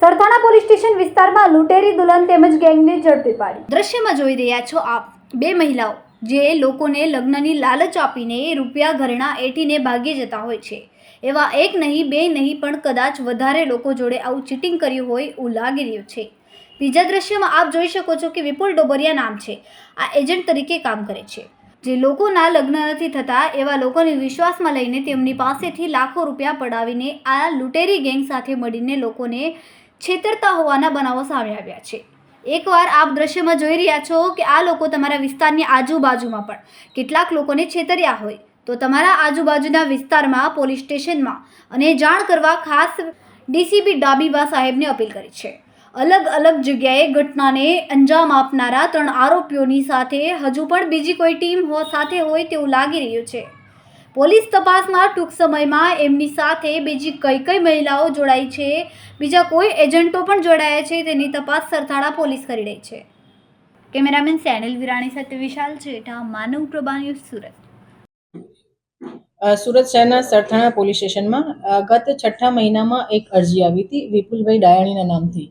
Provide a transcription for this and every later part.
Sarthana police station વિસ્તારમાં લૂંટેરી દુલ્હન તેમજ ગેંગને ઝડપી પાડી. દ્રશ્યમાં જોઈ રહ્યા છો આપ બે મહિલાઓ, જે લોકોને લગ્નની લાલચ આપીને રૂપિયા ઘરેણા એટીને ભાગી જતા હોય છે. એવા એક નહીં, બે નહીં, પણ કદાચ વધારે લોકો જોડે આવું ચીટિંગ કર્યું હોય એવું લાગી રહ્યું છે. બીજા દ્રશ્યમાં આપ જોઈ શકો છો કે વિપુલ ડોબરિયા નામ છે. આ એજન્ટ તરીકે કામ કરે છે. જે લોકોના લગ્ન નથી થતા, એવા લોકોને વિશ્વાસમાં લઈને તેમની પાસેથી લાખો રૂપિયા પડાવીને આ લૂંટેરી ગેંગ સાથે મળીને લોકોને છેતરતા હોવાના બનાવો સામે આવ્યા છે. એકવાર આપ દ્રશ્યમાં જોઈ રહ્યા છો કે આ લોકો તમારા વિસ્તારની આજુબાજુમાં પણ કેટલાક લોકોને છેતર્યા હોય, તો તમારા આજુબાજુના વિસ્તારમાં પોલીસ સ્ટેશનમાં અને જાણ કરવા ખાસ ડીસીપી ડાબીબા સાહેબને અપીલ કરી છે. અલગ અલગ જગ્યાએ ઘટનાને અંજામ આપનારા ત્રણ આરોપીઓની સાથે હજુ પણ બીજી કોઈ ટીમ સાથે હોય તેવું લાગી રહ્યું છે. પોલીસ તપાસમાં ટૂંક સમયમાં એમની સાથે બીજી કઈ કઈ મહિલાઓ જોડાઈ છે, બીજા કોઈ એજન્ટો પણ જોડાયા છે, તેની તપાસ સરથાણા પોલીસ કરી રહી છે. કેમેરામેન સેનિલ વિરાણી સાથે વિશાલ છેઠા માનવ પ્રભા સુરત. સુરત શહેરના સરથાણા પોલીસ સ્ટેશનમાં ગત છઠ્ઠા મહિનામાં એક અરજી આવી હતી વિપુલભાઈ ડાયાણીના નામથી.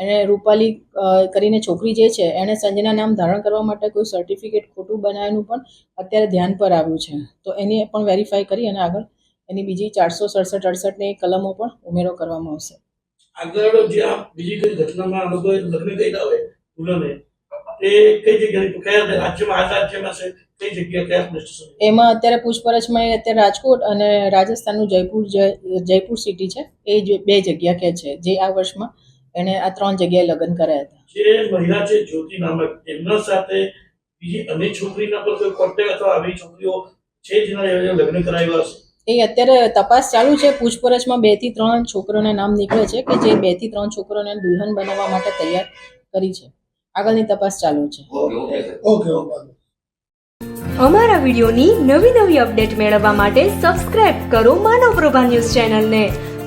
એને રૂપાલી કરીને છોકરી જે છે એણે સંજના નામ ધારણ કરવા માટે કોઈ સર્ટિફિકેટ ખોટું બનાવ્યું પણ અત્યારે ધ્યાન પર આવ્યું છે. તો એની પણ વેરીફાઈ કરી અને આગળ એની બીજી ચારસો સડસઠ અડસઠની કલમો પણ ઉમેરો કરવામાં આવશે. આગળ જે આ બીજી કઈ ઘટનામાં આ લગ્ન કર્યા હોય દુલ્હને એ કઈ જગ્યાએ કયા રાજ્યમાં આ રાજ્યમાં છે કઈ જગ્યા કયા એમાં અત્યારે પૂછપરછમાં એ અત્યારે રાજકોટ અને રાજસ્થાનનું જયપુર જય- જયપુર સિટી છે એ બે જગ્યા કે છે જે આ વર્ષમાં એણે આ ત્રણ જગ્યાએ લગ્ન કર્યા હતા. જે મહિલા છે જ્યોતિ નામક એમના સાથે બીજી અનેક છોકરીના પર કોઈ કોન્ટેક્ટ અથવા આવી છોકરીઓ છે જેના લગ્ન કરાવ્યા હશે? એ અત્યારે તપાસ ચાલુ છે. પૂછપરછમાં બેથી ત્રણ છોકરોના નામ નીકળે છે કે જે બેથી ત્રણ છોકરોને દુલ્હન બનાવવા માટે તૈયાર કરી છે. આગળની તપાસ ચાલુ છે. Okay okay. અમારા વિડિયોની નવી નવી અપડેટ મેળવવા માટે સબસ્ક્રાઇબ કરો માનવ પ્રભા ન્યૂઝ ચેનલને.